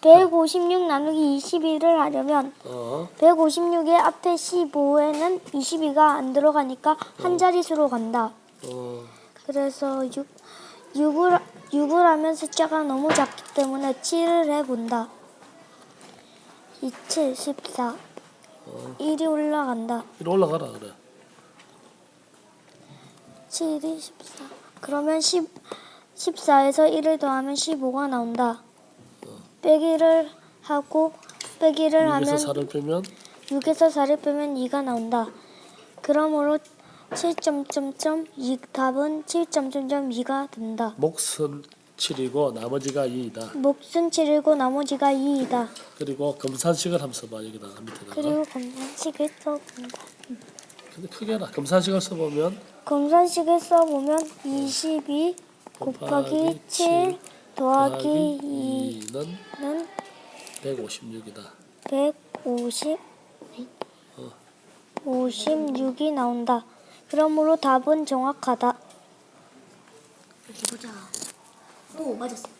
156 나누기 21을 하려면 어, 156의 앞에 15에는 22가 안 들어가니까 한 자릿수로 간다. 어, 그래서 6, 6을, 6을 하면 숫자가 너무 작기 때문에 7을 해본다. 2, 7, 14. 1이 올라간다. 이리 올라가라 그래. 7이 14. 그러면 10, 14에서 1을 더하면 15가 나온다. 빼기를 하고 빼기를 6에서 하면 4를 빼면 6에서 4를 빼면 2가 나온다. 그러므로 7점점점 2 답은 7점점점 2가 된다. 목선 7이고 나머지가 2이다. 목숨 7이고 나머지가 2이다. 그리고 검산식을 한번 써봐 여기다 밑에다가. 그리고 검산식을 써본다. 근데 크게 해라. 검산식을 써보면 검산식을 써보면 22 곱하기 7 더하기 2는 2는 156이다. 150 56이 나온다. 그러므로 답은 정확하다. 이렇게 보자. 오 맞았어.